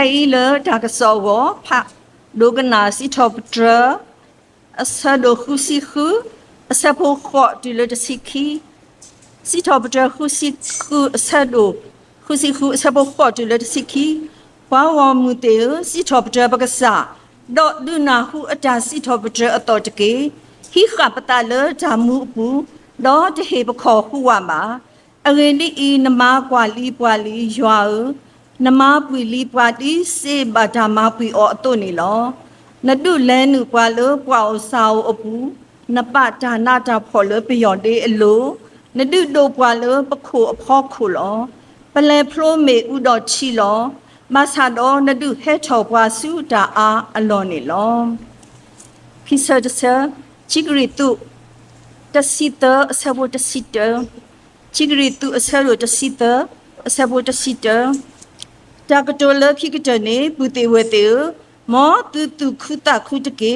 ခိုလဒါကစောဝဖဒုကနာစီထောပတရအဆဒခုစီခုအစဖိုခောတူလတစီခီစီထောပတရခုစီခုအဆဒခုစီခုအစဖိုခောတူလတစီခီဝါဝမူတေစီထောပတရပကစားဒေါဒုနာဟုအတာစီထောပတရအတော်တကေဟိခပတလဓာမှုပူဒေါတဟေပခောဟုဝမှာအရင်ဒီဤနမကွာလီပွာလီရွာ နမပွီလီပွာတီစေဘာဓမပွီအောအတုနေလောနတုလဲနုပွာလပွာအစာအပူနပဒါနာတာဖော်လပယောတေအလိုနတုတောပွာလပခုအဖောခုလောပလဲဖရိုမေဥတော်ချီလောမဆာတော်နတုဟဲချောပွာစုတာအားအလောနေလောခိဆဒဆာချိဂရီတုတစီတအဆဘတစီတချိဂရီတုအဆရတစီတအဆဘတစီတ တာကတိုလခိကတနေပုတေဝတေမောတုတုခုတခုတကေ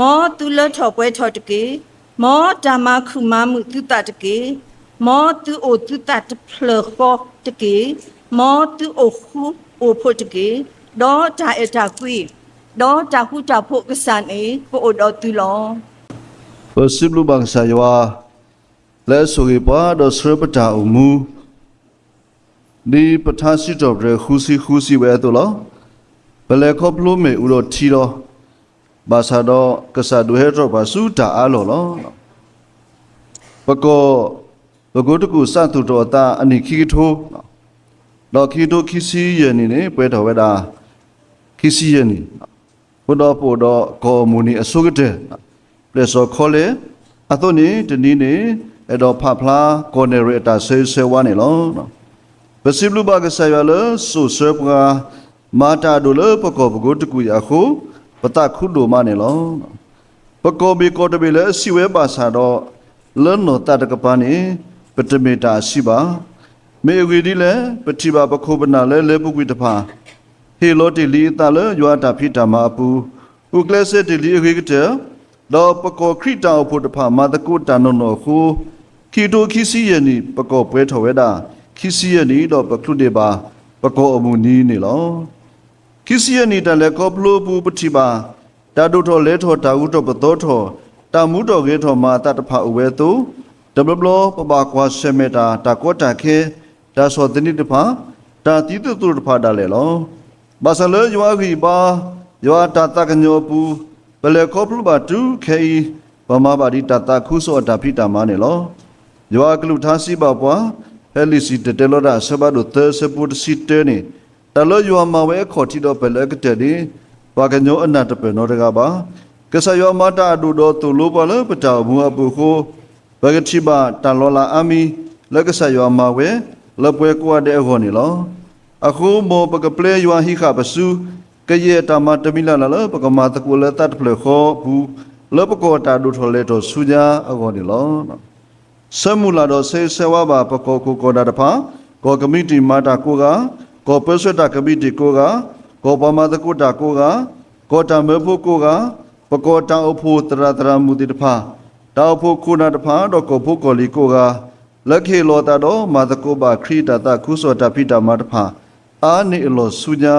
မောတုလထောပွဲထောတကေမောဓမ္မခုမမှုတုတတကေမောတုအိုတုတတဖလခောတကေမောတုအိုခုအိုဖို့တကေဒေါ်တာအတာကွေဒေါ်တာဟုတာဖို့ကစန်အေပို့တော်တူလော Posiblu bangsa yawa le sogi pa do srepata umu ni patasi do bre khusi khusi we to lo bele kho plu me u do thi lo ba sa do kasa du he do ba su ta a lo lo ba ko ba ko tu ku sa tu do ta ani khi ki tho lo khi to khi si ye ni ne pwe do we da khi si ye ni ဘုဒ္ဓပို့တော့ကောမူနီအစုကတဲ့လက်စောခေါ်လေအသွနေတနည်းနေအဲ့တော့ဖဖလားကောနေရတာဆေးဆေးဝါနေလောနော် ပစိဘလူဘကဆယလဆူဆေပကမာတာဒိုလပကောပကိုတကူရခုပတခုဒိုမနေလောပကောဘီကောတဘီလေစီဝဲပါစာတော့လွန်နောတတကပနေပတမေတာရှိပါမေဝီဒီလေပတိဘာပခုပနာလေလေပုကွေတဖာဟေလိုတီလီတလယွာတာဖိတမပူဥကလစတီလီခေကတဲ့လောပကောခရစ်တောင်ဖို့တဖာမတကုတန်နောခုခီတိုခီစီယနီပကောပွဲထော်ဝဲတာ ခီစီယနီတော့ပကလုတေပါပကောအမှုနီးနေလောခီစီယနီတလည်းကောပလိုပူပတိပါတာဒုထော်လဲထော်တာဥတော်ပသောထော်တာမှုတော်ကေထော်မာတတဖာဥဝဲသူဒဘလဘလပပကွာဆေမီတာတာကောတာခေတာစောတနိတဖာတာတိတုတုတဖာဒါလေလောဘာဆလယွာဂီပါယွာတတကညောပူဘလေကောပလူပါတူခေဘမဘာဒီတတခုစောတာဖိတာမနေလောယွာကလူသာစီပါပွား ဟဲလီစီတတေလောဒါဆဘဒုသစပုတစီတဲနေတလောယွာမဝဲခေါ်တီတော့ဘလေကတဲ့ဒီဘာကညောအနတ်တပေနောတကပါကဆယောမတာဒူတော့သူလိုပါလပတာဘူအပူခိုဘဂတိပါတလောလာအမီလကဆယောမဝဲလပွဲကွာတဲ့ခေါ်နေလောအခုမောပကပလေယွာဟိခပစုကယေတမတမိလာလာပကမာတကူလတတ်ပလေခောဘူးလပကောတာဒုထောလေတော့ဆူညာအကောဒီလော ဆမူလာတော့ဆေဆဝဘာပကောကိုကောဒါတဖာကောကမိတီမာတာကိုကကောပဆွတ်တာကမိတီကိုကကောပမာတကုတာကိုကကောတမေဖို့ကိုကပကောတာအဖို့တရတရမူတီတဖာတောက်ဖို့ခုနာတဖာတော့ကောဖို့ကောလီကိုကလက်ခေလောတာတော့မာတကုဘာခရီတာတာခုစောတာဖိတာမာတဖာအာနေလောဆုညာ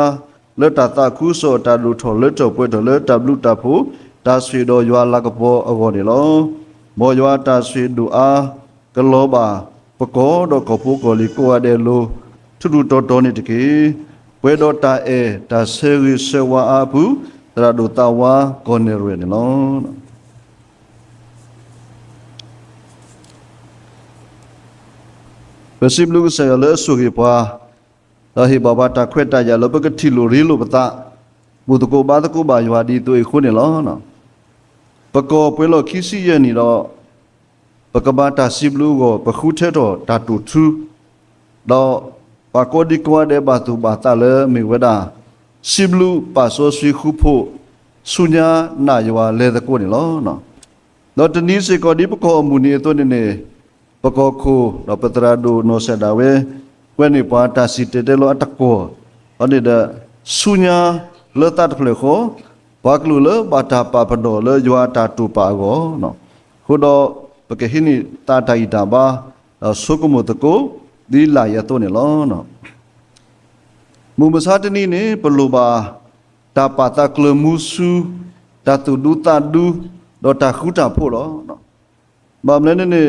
လက်တာတာခုစောတာလူထောလက်တော့ပွဲတော့လက်တဘလူတာဖို့တာဆွေတော်ရွာလကပေါ်အကောနေလောမောရွာတာဆွေဒူအား ကလောပါပကောတော့ကဖို့ကိုလီကိုရတဲ့လိုထုထုတော်တော်နေတကေပွဲတော်တာအဲတာဆေရီဆေဝါအဘူးတရဒူတာဝါကိုနေရနေလောပစိဘလူဆယ်လဲဆုကေပွားလာဟိဘဘာတာခွက်တာရလဘကတိလိုရီလိုပတာဘုဒကိုဘာတကိုဘာယွာဒီတွေ့ခုနေလောနော်ပကောပွဲလို့ခီစီရနေတော့ ပကဘာတာစီဘလူကိုပခုထဲတော့တာတူထူတော့ပကောဒီကွာတဲ့ဘာသူဘာတာလေမိဝဒစီဘလူပါဆိုဆွေခုဖို့ဆုညာနာယွာလေတကိုနေလောနော်တော့တနည်းစေကောဒီပကောအမှုနေတော့နေနေပကောခုတော့ပတရာဒိုနိုဆဒါဝဲ when ni pa ta si te te lo atakko ane da sunya le ta tle kho ba klu le ba ta pa pa do le ywa ta tu pa go no kho do pa ke hini ta ta i ta ba so ko mo ta ko di la ya to ne lo no မူမစားတနီနေပလိုပါတာပါတာကလမှုစုတာတူဒူတာဒူတော့တာခုတာဖို့လောနော်ဘာမလဲနေ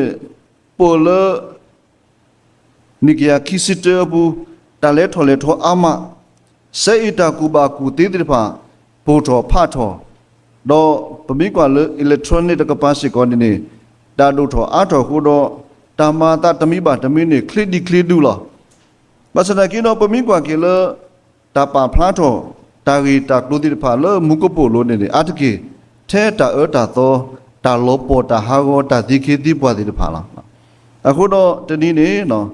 ပိုလနိကယာခိစစ်တဘူတာလဲထော်လဲထောအမစေအတာကူပါကူတေးတဲ့ဖာပိုထောဖတ်ထောတော့ပမိကွာလေ electronic ကပါစီကောနေ တာဒူထောအာထောခုတော့တာမာတာတမိပါတမိနေ click ဒီ click ဒူလားဘာစနာကိနောပမိကွာကေလတာပါဖလားတော့တာဂီတာကလူတိဖာလမုကပိုလိုနေတယ်အတကေထဲတာအတာတော့တာလောပေါ်တာဟာဂောတာဒီခေတိပွားတိဖာလားအခုတော့တနည်းနေနော်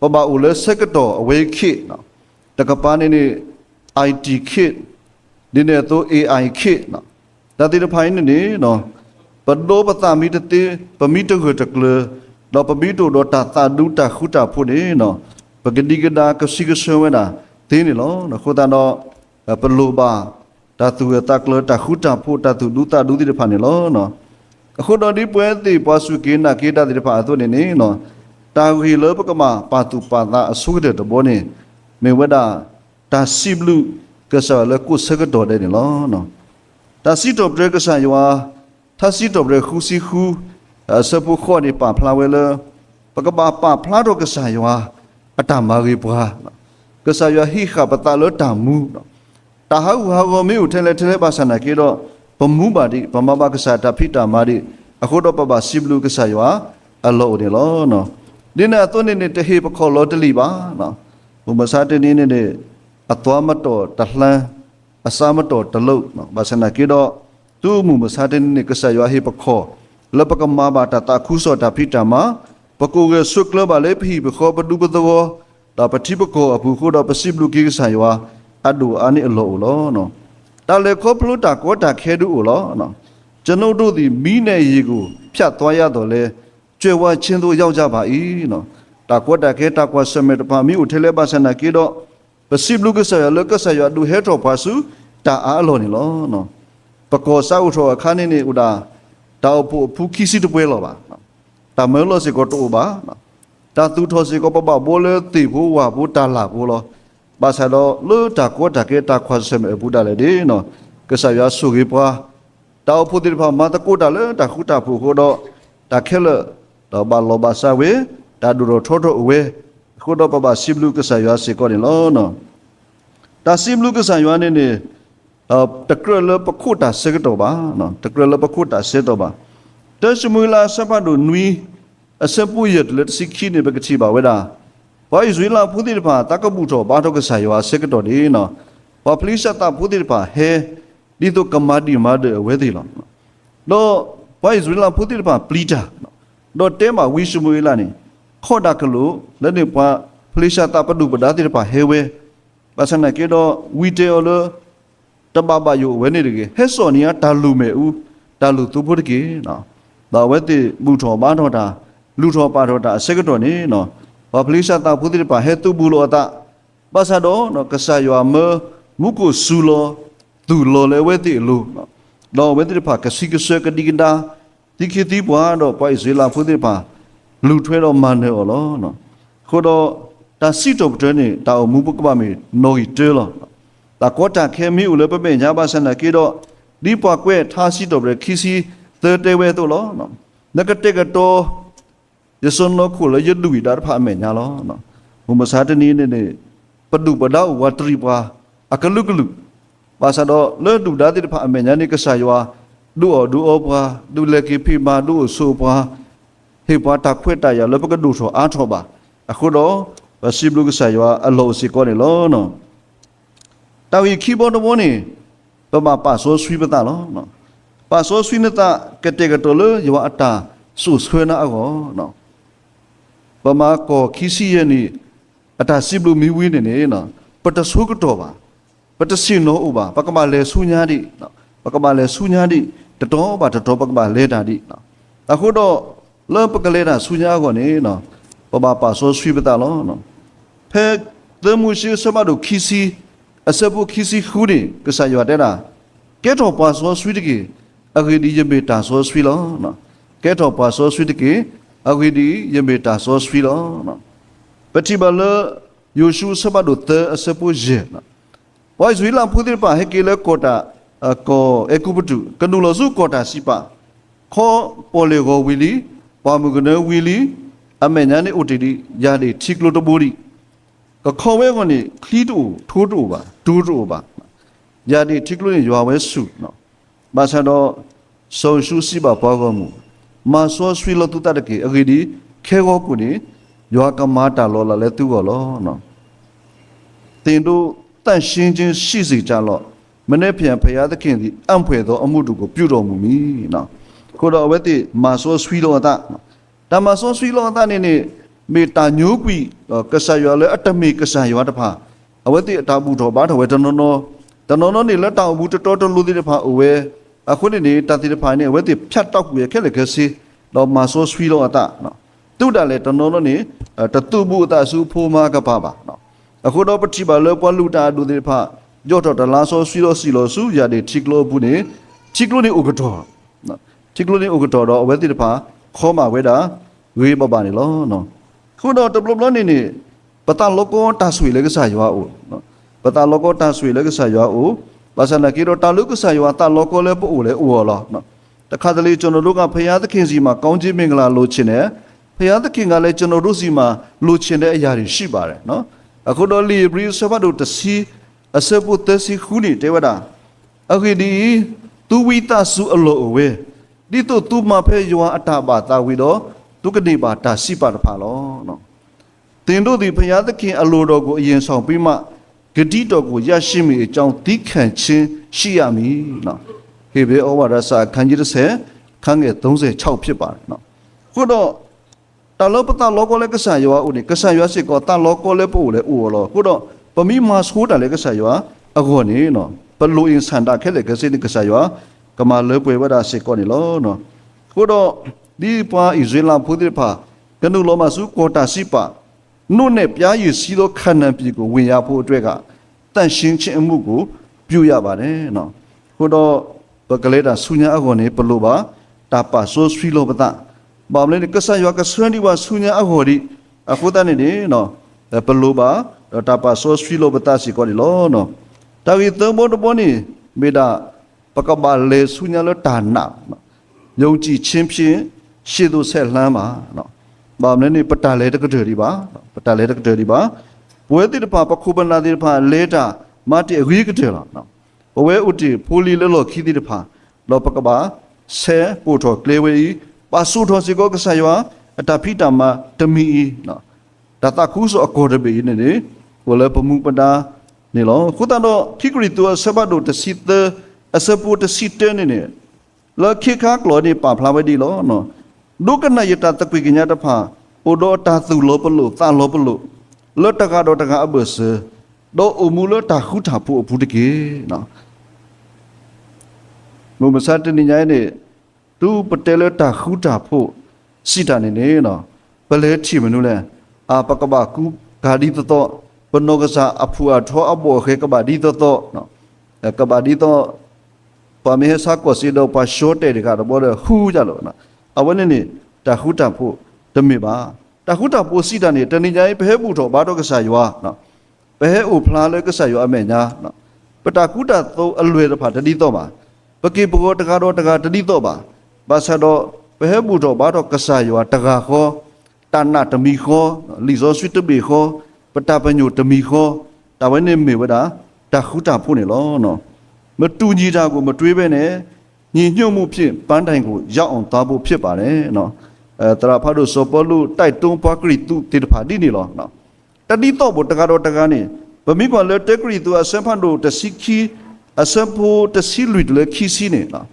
ပပဦးလဲစက်ကတော့အဝေးခေနော်တကပါနေနေ IT ခေဒီနေတော့ AI ခေနော်ဒါတိဖိုင်းနေနေနော် ပဒိုပတာမီတတေပမီတခွတကလတော့ပမီတိုတော့တာတာဒူတာခုတာဖို့နေနော်ပကတိကဒါကစီကဆွေဝနာတင်းနေလောနခိုတာတော့ပလိုပါတသူရတကလတခုတာဖို့တသူဒုတာဒုတိတဖာနေလောနော်အခုတော့ဒီပွဲတိပွားစုကိနာကေတာတိဖာအသွနေနေနော်တာဝီလောပကမပါတုပါတာအဆုတဲ့တဘောနေမေဝဒတာစီဘလူကဆာလကုစကတော်တဲ့နေလောနော်တာစီတော့ဘရကဆာယ ဝါတာစီတော့ဘရခုစီခုစပုခေါ်နေပါဖလာဝဲလပကပါပါဖလာတော့ကဆာယဝါအတမရီပွားကဆာယဟိခပတလတမှုတာဟူဟာကိုမေကိုထဲလဲထဲလဲပါဆနာကေတော့ပမှုပါတိပမဘကဆာတဖိတာမာတိအခုတော့ပပစီဘလူကဆာယဝအလောနေလောနော်ဒီနာသွနေနေတဟေပခေါ်လောတလီပါနော်ဘုမစာတနေနေအတော်မတော်တလှမ်းအစာမတော်တလုတ်နော်ဘာဆနာကေတော့ သူမှုမစာတနေနေကဆာယဟေပခေါ်လပကမဘာတတာခုစောတဖိတာမာပကိုကဆုကလဘလေဖိဘခောပဒုပသောတာပတိပကောအပူခိုဒပစိဘလူကိဆာယဝအဒူအာနိအလောလောနော်တာလေခောပလူတာကောတာခဲဒူလောနော်ကျွန်ုပ်တို့သည်မိနဲ့ရေကို ဖြတ်သွားရတော့လဲကျွဲဝချင်းတို့ရောက်ကြပါ၏နော်တာကောတာခဲတာကွာဆမေတပါမိကိုထဲလဲပါဆနာကေတော့ပစိဘလူကိဆာယလကဆာယဒူဟေထောပါစုတာအားလောနေလောနော် ပကောစာဥထောအခါနေနေဥဒါတောက်ဖို့ဖူခိစီတပွဲလောပါနော်တာမဲလို့စီကိုတော့ပါတာသူထောစီကိုပပဘိုလေတိဘူးဝါဘူးတာလာဘူးလောဘာသာတော့လူတာကိုတာကေတာခွတ်စမေဘူးတာလေဒီနော်ကဆာရဆုကြီးပွားတောက်ဖို့တိဖာမတကိုတာလေတာခုတာဖူခိုတော့တာခဲလတော့ဘာလောဘာဆာဝေတာဒူရောထောထောအဝေခုတော့ပပစိဘလူကဆာရစီကိုနေလောနော်တာစိဘလူကဆာရနေနေအ တကရလပခုတာစကတော့ပါနော်တကရလပခုတာစတော့ပါတရှမူလာစပဒုနွီအစပူရတလက်စိခိနေဘကတိပါဝဒဘာဣဇွေလာဖူဒီဖာတကပုထောဘာတော့ကဆာယောစကတော်ဒီနော်ဘာပလိစတာဖူဒီဖာဟဲဒီတော့ကမာဒီမာဒဝဲဒီလောတော့ဘာဣဇွေလာဖူဒီဖာပလီတာတော့တဲမှာဝိရှမူလာနေခေါ်တာကလို့လက်နေပွားပလိစတာပဒုပဒါတိဖာဟဲဝဲပါစနာကေတော့ဝီတေော်လ တဘဘယိုဝဲနေတကေဟဲစော်နီယာတာလူမဲဦးတာလူသူဖို့တကေနော်ဒါဝဲတိမူထောပါတော်တာလူထောပါတော်တာအစကတော်နေနော်ဘာပလိစတာဖုတိပါဟဲတုဘူးလောတာပါစတော်နော်ကဆာယောမမုကုဆူလောသူလောလေဝဲတိလူနော်တော့ဝဲတိပါကစီကဆကဒီကဒါဒီခေတိဘွားတော့ပွိုက်ဇေလာဖုတိပါလူထွဲတော့မန်နေော်လောနော်ခို့တော့ဒါစီတော့တဲ့နေတာမူပကပမေနိုဤတဲလောဒါ ကောတာခဲမီဦးလေပပေညာပါစနာကေတော့ဒီပွားကွဲထားစီတော့ပဲခီစီသတေဝဲတော့လောနော်နကတက်ကတော့ယစွန်လောခုလယဒူဝီဒါဖာမေညာလောနော်ဘုမစာတနီနေနေပဒုပဒောဝတရိပွားအကလုကလုပါစတော့လေဒူဒါတိဖာမေညာနေကဆာယောဒူအောဒူအောပွားဒူလေကိဖိမာဒူဆိုပွားဟေပွားတာခွေတရလပကဒူဆိုအားထောပါအခုတော့ဘစီဘလုကဆာယောအလောစီကောနေလောနော် တော်ရီခီဘောဒဘောနေပမပါဆိုဆွီပတာလောနော် pa so swinata kete katolo yo ata su swena ago no pa ma ko khisi ye ni ata siblu mi wi ne ne no pata su ko to ba pata sin no u ba pa ka ma le su nya di no pa ka ma le su nya di ta to ba ta to pa ka ma le da di no အခုတော့လောပကလေးတာဆူညာကောနေနော်ပပပါဆိုဆွေးပတာလောနော်ဖဲသမုရှိစမတို့ခီစီ အစပုခီစီခူရီကဆာယောတဲ့လားကဲတော့ပါဆိုဆွေးတကြီးအဂိဒီယမေတာဆိုဆွီလောနော်ကဲတော့ပါဆိုဆွီတကေအဂိဒီယမေတာဆိုဆွီလောနော်ပတိဘလယေရှုစပတ်တို့တဲအစပူဂျေနော်ဝိုင်းဇွေလဖူဒီပါဟေကေလကောတာအကောအကုပတုကနုလစုကောတာစီပါခေါ်ပေါ်လေကိုဝီလီပါမုကနဝီလီအမေညာနေဥတီဒီယာဒီချီကလိုတဘူရီ ကခေါ်ဝဲကနေခလီတူထိုးတူပါဒူးတူပါယာဒီချီကလိုရွာဝဲစုနော်ဘာသာတော့ဆုံရှုစီပါပေါ်ကမှုမဆောဆွီလတူတတကေအဂီဒီခဲကောကုနေရွာကမာတာလောလာလဲသူကောလောနော်တင်တို့တန့်ရှင်းခြင်းရှိစေကြလော့မနေ့ပြန်ဖရာသခင်သည်အံ့ဖွယ်သောအမှုတို့ကိုပြုတော်မူမည်နော်ကိုတော်ဝဲတိမာဆောဆွီလောတာတမဆောဆွီလောတာနေနေ မေတာညိုးကွီကဆာရွာလဲအတမေကဆာရွာတဖာအဝဲတိအတာဘူးတော်ဘာတော်ဝဲတနောနောတနောနောနေလက်တောင်ဘူးတတော်တော်လူတိတဖာအဝဲအခုနေနေတာတိတဖာနေအဝဲတိဖြတ်တောက်ကွေခက်လေကစီတော့မာဆောဆွီလောတာနော်တုတ်တယ်လေတနောနောနေတတုဘူးအတဆူဖိုးမာကပါပါနော်အခုတော့ပတိပါလောပွားလူတာဒုတိဖကြော့တော့တလားဆောဆွီလို့စီလို့စုရတဲ့ချီကလိုဘူးနေချီကလိုနေဥကတော်နော်ချီကလိုနေဥကတော်တော့အဝဲတိတဖခေါ်มาဝဲတာဝေးပပနေလို့နော် ခုတော့တပလပလနေနေပတလောကောတာဆွေလေကစားရွာဦးနော်ပတလောကောတာဆွေလေကစားရွာဦးဘာသာနာကီတော့တာလုကစားရွာတာလောကောလေပို့လေဦးလောနော်တခါတလေကျွန်တော်တို့ကဖရာသခင်စီမှာကောင်းခြင်းမင်္ဂလာလိုချင်တယ်ဖရာသခင်ကလည်းကျွန်တော်တို့စီမှာလိုချင်တဲ့အရာတွေရှိပါတယ်နော်အခုတော့လီဘရီဆဘတ်တို့တစီအစပုတစီခုနီတေဝဒအခုဒီသူဝိတဆုအလောအဝဲဒီတော့သူမဖဲယောအတာပါတာဝီတော့ သူကနေပါတာစီပါတဖာလောနော်တင်တို့ဒီဘုရားသခင်အလိုတော်ကိုအရင်ဆောင်ပြီးမှဂတိတော်ကိုရရှိမိအကြောင်းသိခံခြင်းရှိရမည်နော်ဟေဘဲဩဝါဒစာခန်းကြီး30ခန်းငယ်36ဖြစ်ပါတယ်နော်ခုတော့တာလောပတာလောကလည်းကဆန်ရွာဦးနေကဆန်ရွာစစ်ကောတာလောကလည်းပို့လေဦးလောခုတော့ပမိမာဆိုးတာလည်းကဆန်ရွာအခုနေနော်ပလူအင်ဆန်တာခဲလေကစိနေကဆန်ရွာကမာလေပွေဝဒစစ်ကောနေလောနော်ခုတော့ ဒီပါဣဇေလဖုဒိဖာကနုလောမစုကောတာစီပါနုနဲ့ပြားရည်စီသောခန္ဓာပြည်ကိုဝင်ရဖို့အတွက်ကတန့်ရှင်းခြင်းအမှုကိုပြုရပါတယ်နော်ခုတော့ပကလေးတာဆုညာအကောနေပလူပါတာပါဆိုးဆွီလောပတာဘာမလဲကဆာယောကဆွန်ဒီဝါဆုညာအဟောဒီအခုတနေနေနော်ပလိုပါတာပါဆိုစဖီလိုဘတာစီကိုဒီလောနော်တာဝီသဘောတဘောနေမေဒါပကဘာလေဆုညာလတာနာယုံကြည်ချင်းဖြင့် ရှေ့သို့ဆက်လှမ်းပါနော်ဘာမလဲနေပတာလေတကတော်ဒီပါပတာလေတကတော်ဒီပါဘွဲတိတပါပခုပနာတိတပါလေတာမတိအဂိကတေလောနော်ဘဝဲဥတီဖိုလီလောလောခီတိတပါလောပကဘာဆဲပိုထောကလေဝေပါဆုထောစီကောကဆာယောအတဖိတမတမီနော်ဒါတခုဆိုအကောရဘေနေနေကိုလည်းပမှုပဒါနေလောခုတန်တော့ခိကရီတူဆဘဒိုတစီတအစပူတစီတနေနေလောခိခါကလောနေပါဖလာဝဒီလောနော် ဒုကနယတတကွေကညာတဖာအိုဒတာသူလောပလုတာလောပလုလောတကတော့တကအဘဆဒေါ်အမူလတာခုတာဖို့အဘူးတကေနော်ဘုမစတနေညာနေသူပတဲလတာခူတာဖို့စီတာနေနေနော်ပလဲချီမနုလဲအာပကဘာကူဂါဒီတတော့ပနောကစားအဖူအထောအဘောခေကဘာဒီတတော့နော်ကဘာဒီတော့ပမေဆာကိုစီတော့ပါရှိုးတဲ့ကတော့ဘောဟူးကြလို့နော် အဝနေနေတာခူတာဖို့တမေပါတခူတာပိုစီတာနေတနေကြိုင်ဘဲဘူးတော့ဘာတော့ကစားရွာနော်ဘဲအိုဖလားလဲကစားရွာအမေညာနော်ပတကူတာတော့အလွယ်တော့ဖာတတိတော့ပါပကေပကောတကားတော့တကားတတိတော့ပါဘာသာတော့ဘဲဘူးတော့ဘာတော့ကစားရွာတကားခေါ်တဏတမီခေါ်လီဇောဆွစ်တဘီခေါ်ပတပညိုတမီခေါ်တဝဲနေမေဝဒတခူတာဖို့နေလောနော်မတူညီတာကိုမတွေးပဲနဲ့ ညီညွတ်မှုဖြင့်ပန်းတိုင်ကိုရောက်အောင်သွားဖို့ဖြစ်ပါတယ်နော်အဲတရာဖတ်လို့စောပေါ်လို့တိုက်တွန်းပွားကရီသူတေတဖာဒီနေလောနော်တတိတော့ဘတကားတော့တကားနေဗမိကလည်းတက်ကရီသူအစဖန်တို့တစီခီအစဖို့တစီလူတလေခီစီနေနော်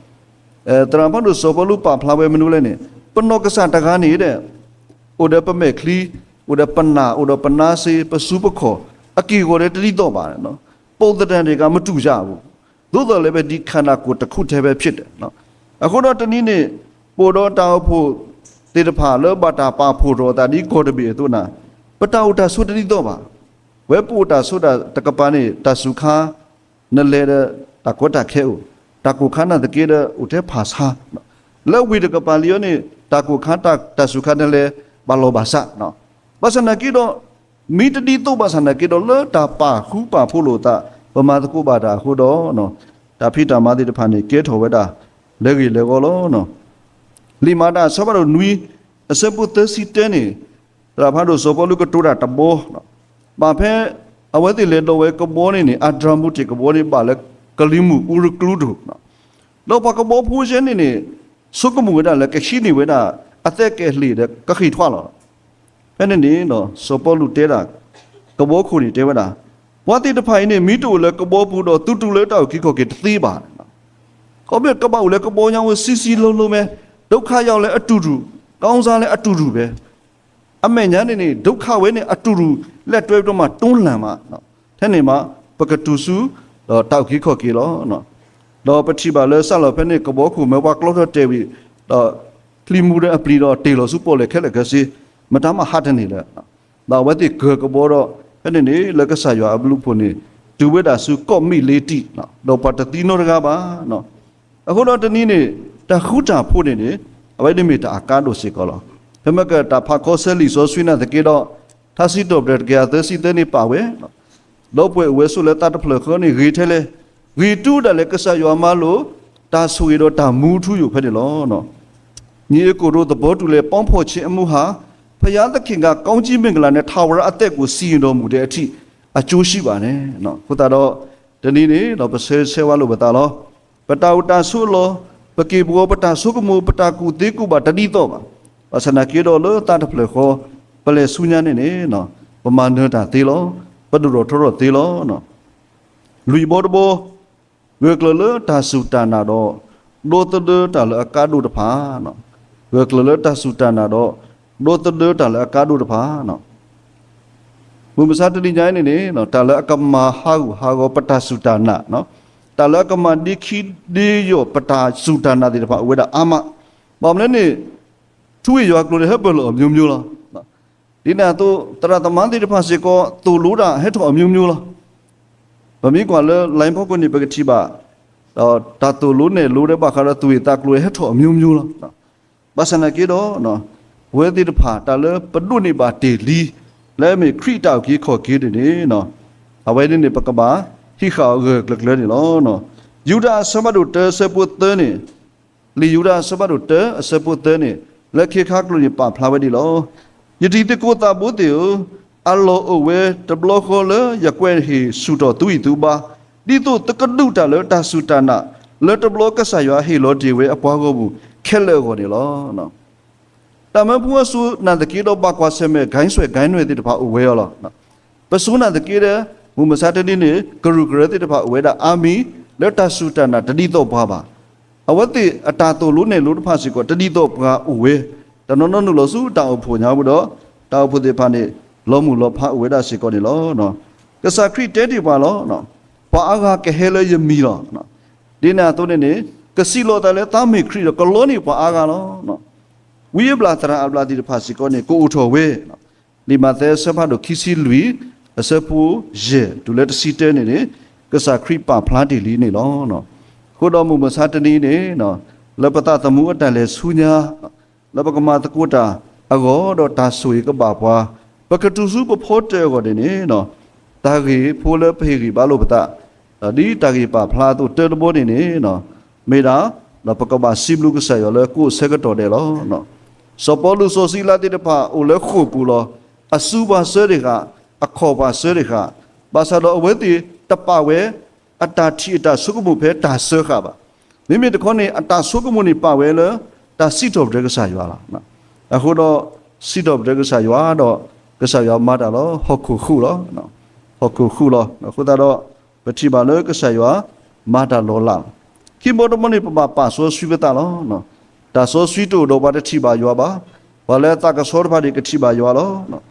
အဲတရာဖတ်လို့စောပေါ်လို့ပါဖလာဝဲမနူးလဲနေပနောကစားတကားနေတဲ့ဥဒပမေခလီဥဒပနာဥဒပနာစေပစုပခောအကီကိုလည်းတတိတော့ပါတယ်နော်ပုံတန်တွေကမတူကြဘူး သို့တော်လည်းပဲဒီခန္ဓာကိုယ်တစ်ခုတည်းပဲဖြစ်တယ်နော်အခုတော့တနည်းနဲ့ပိုတော့တောင်းဖို့တေတဖာလောဘတာပါဖို့တော့တာဒီကိုတပြီသူနာပတောတာသုတတိတော့ပါဝဲပိုတာသုတာတကပာနေတဆုခာနလေရတကောတာခဲဦးတကုခါနာတကေရဥတေဖာစာလောဝိတကပလျောနေတကုခါတာတဆုခာနလေဘလောဘာစာနော်ဘာစနာကီတော့မိတတိတော့ပါစနာကေတော့လတာပါခုပါဖို့လို့တာ ပမာတကုပါတာဟိုတော့နော်ဒါဖိတာမတိတဖာနေကဲထော်ဝဲတာလေကြီးလေကောလောနော်လီမာတာဆဘရနွီအစပုတစီတဲနေဒါဖာတို့စောပလူကတူတာတဘောနော်ဘာဖဲအဝဲတိလေတော့ဝဲကဘောနေနေအဒရမှုတိကဘောနေပါလေကလီမှုဥရကလူဒုနော်လောပကဘောဖူးရှင်နေနေစုကမှုဝဲတာလေကရှိနေဝဲတာအသက်ကဲလှေတဲ့ကခိထွာလောဖဲနေနေနော်စောပေါ်လူတဲတာကဘောခုနေတဲဝတာ ဘွားတိတဖိုင်နေမိတူလဲကဘောပူတော့တူတူလဲတောက်ခိခောကေတသေးပါနော်ကောပြကပောက်လဲကဘောညောင်းဝစီစီလုံးလုံးပဲဒုက္ခရောက်လဲအတူတူကောင်းစားလဲအတူတူပဲအမေညာနေနေဒုက္ခဝဲနေအတူတူလက်တွဲတော့မှတွန်းလှန်မှနော်ထဲနေမှာပကတူစုတော့တောက်ခိခောကေလောနော်တော့ပတိပါလဲဆက်လောဖဲနေကဘောခုမဲဘွားကလောတော့တဲပြီးတော့ကလီမူတဲ့အပလီတော့တေလို့စုပေါ်လေခက်လက်ကစီမတမဟာတနေလေတော့ဝတ်တိကကဘောတော့ အဲ့ဒီနေလက်ကဆာရွာအဘလူဖို့နေဒူဝဲတာစုကော့မိလေးတိနော်တော့ပတ်တိနိုတကပါနော်အခုတော့တနည်းနေတခုတာဖို့နေနေအဝိဒမီတာအကားလို့စေကောလောဖမကတာဖာကောဆယ်လီဆိုဆွေးနာတကေတော့သာစီတော့ဘရက်ကြသစီတဲ့နေပါဝဲနော်တော့ပွဲဝဲဆုလက်တတ်ဖလခနေဂီထဲလေဂီတူတယ်လက်ကဆာရွာမလို့တာဆူရတော့တာမူထူอยู่ဖက်တယ်လောနော်ညီအကိုတို့သဘောတူလဲပေါင်းဖော်ခြင်းအမှုဟာ ဖယားသခင်ကကောင်းကြီးမင်္ဂလာနဲ့ထာဝရအသက်ကိုစီရင်တော်မူတဲ့အထိအကျိုးရှိပါတယ်နော်ခုတတော့ဒီနေ့နေတော့ပဆဲဆဲဝါလို့ပတာလောပတာဝတာဆုလောပကေဘောပတာဆုကမူပတာကူတေကူပါတတိတော့ပါပစနာကေတော့လောတာတဖလေခောပလေဆုညာနေနေနော်ပမာနတာတေလောပဒုရောထောရောတေလောနော်လူဘောတဘောဝေကလလတာစုတနာတော့ဒိုတဒတာလအကာဒုတဖာနော်ဝကလလတဆူတနာတော့ ဒိုတဒတလအကာဒုတဖာနော်ဘုမစာတတိညိုင်းနေနေနော်တလအကမဟာဟုဟာဂောပတဆူတနာနော်တလကမဒီခိဒီယောပတဆူတနာဒီတဖာဝေဒအာမဘာမလဲနေသူ့ရွာကလိုဟပ်ဘလအမျိုးမျိုးလားနော်ဒီနာတော့တရတမန်ဒီတဖာစေကောတူလူတာဟဲ့တော့အမျိုးမျိုးလားဗမီကွာလဲလိုင်းဖို့ကိုနေပကတိပါတော့တတူလူနဲ့လူတဲ့ဘာခါတော့သူ့တကလိုဟဲ့တော့အမျိုးမျိုးလားနော်ဘာစနာကေတော့နော် ဝဲတိတဖာတလပဒုန်နေပါတေလီလဲမေခရီတောက်ကြီးခေါ်ကြီးတယ်နေနော်အဝဲနေပကဘာဟိခါဂကလကလနေလောနော်ယူဒာစမဒုတဆပုတနေလီယူဒာစမဒုတဆပုတနေလက်ခေခါကလူပါဖလာဝဲဒီလောယတိတကိုတာဘုတေအလောအဝဲတဘလခေါ်လရကွဲဟီဆူတော်သူဤသူပါဒီတို့တကဒုတလတာဆူတနာလတဘလကဆာယဟီလောဒီဝဲအပွားကိုဘူးခဲလေကိုနေလောနော် တမပူဆူနန္တကီတော့ဘကွာဆမဲဂိုင်းဆွဲဂိုင်းနွေတိတဖာအဝဲရောနော်ပဆူနန္တကီရမူမစာတနေနေဂရုဂရတိတဖာအဝဲတာအာမီလက်တဆူတနာတတိတော့ဘွားပါအဝတ်တိအတာတိုလို့နေလို့တဖာစီကိုတတိတော့ဘွားအဝဲတနော်နော်လို့ဆူတောက်ဖို့ညာဘူးတော့တောက်ဖို့တိဖာနေလောမှုလောဖာအဝဲတာစီကိုနေလောနော်ကစားခရစ်တဲတီပါလောနော်ပါအာကကဟဲလေယမီလောနော်ဒီနာတော့နေနေကစီလိုတယ်လေတာမေခရီကလောနီပွားအားကလောနော် ဝိယဘလာတရာအဘလာဒီဖာစီကိုနေကိုအထောဝဲနော်ဒီမှာသဲဆဖတ်တို့ခီစီလူအစပူယေဒူလက်စီတဲနေနေကစားခရီပါဖလားတီလီနေလောနော်ကိုတော်မူမစားတနီးနေနော်လပတာတမှုအတန်လေဆူညာလပကမာတကုတာအဂောတော့တာဆွေကပါပွားပကတူစုပဖို့တဲကိုနေနော်တာကြီးဖိုးလဖေကြီးဘာလို့ပတာဒီတာကြီးပါဖလားတို့တဲတဘောနေနေနော်မေဒါလပကဘာစိဘလူကဆယောလေကိုဆကတော်တယ်လောနော် စပေါ်လူဆိုစီလာတိတဖာအိုလေခုပူလောအဆူပါဆရေကအခေါ်ပါဆရေကဘာသာတော်အဝဲတိတပဝဲအတာတိအတာဆုကမှုဖဲတာဆခပါမိမိတခေါနေအတာဆုကမှုနေပါဝဲလေတာစီတော်တဲ့ကဆာရွာလားနော်အခုတော့စီတော်တဲ့ကဆာရွာတော့ကဆာရွာမတာလောဟောခုခုလောနော်ဟောခုခုလောအခုတော့ပတိပါလေကဆာရွာမတာလောလားကိဘောတမနိပပပါဆိုဆွေပတာလောနော် ဒါဆိုဆွေတူတော့ပါတတိပါယောပါဘာလဲတကဆောပါဒီကတိပါယောလောနော်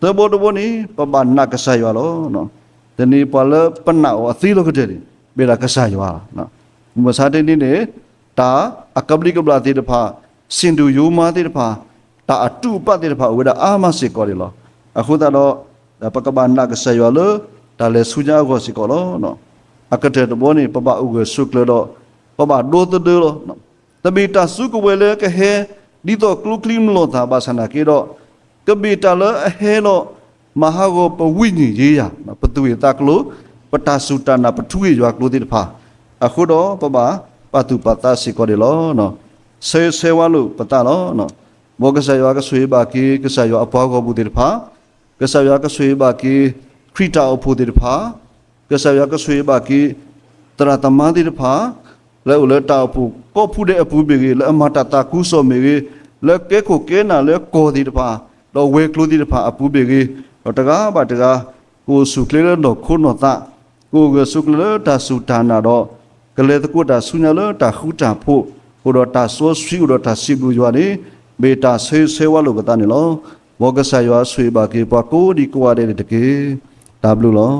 သဘောတဘောနိပပနကဆာယောလောနော်ဒီနေ့ပလပနာအသီလောကတဲ့ဘေလာကဆာယောနော်မစားတဲ့နေ့နေတာအကပလိကပလာတိတဖာစင်တူယိုမာတိတဖာတာအတုပတိတဖာဝဒအာမစေကောရလောအခုတော့ပကပနကဆာယောလောဒါလေဆူညာကိုစေကောလောနော်အကတဲ့ဘောနိပပဥကဆုကလောတော့ပပဒိုတဒလော တဘီတာစုကဝဲလေကဟဲဒီတော့ကလုကလီမလို့သာဘာစနာကေတော့ကဘီတာလအဟဲလို့မဟာကိုပဝိညာဉ်ရေးရပတူရတကလို့ပတာစုတနာပထူရရွာကလို့တိဖာအခုတော့ပပပတူပတာစီကိုတယ်လို့နော်ဆေဆေဝါလို့ပတာလို့နော်ဘောကဆာရွာကဆွေးပါကီကဆာရွာအပွားကိုဘူးတိဖာကဆာရွာကဆွေးပါကီခရီတာအဖို့တိဖာကဆာရွာကဆွေးပါကီတရတမန်တိဖာ လဲဦးလဲတာအဖို့ကိုဖူတဲ့အပူဘေကြီးလဲအမတာတာကူဆောမေကြီးလဲကဲကိုကဲနာလဲကိုတိဖာတော့ဝေကလူတိဖာအပူဘေကြီးတော့တကားပါတကားကိုစုကလေးတော့ခုနောတာကိုကစုကလေးတာစုတာနာတော့ကလေးတကူတာဆုညာလဲတာခူတာဖို့ကိုတော့တာဆိုးဆွီတော့တာစီဘူးရွာနေမေတာဆေးဆေးဝါလို့ကတနေလောဘောကဆာရွာဆွေပါကေပွားကိုဒီကွာတဲ့တကေဒါဘလူလော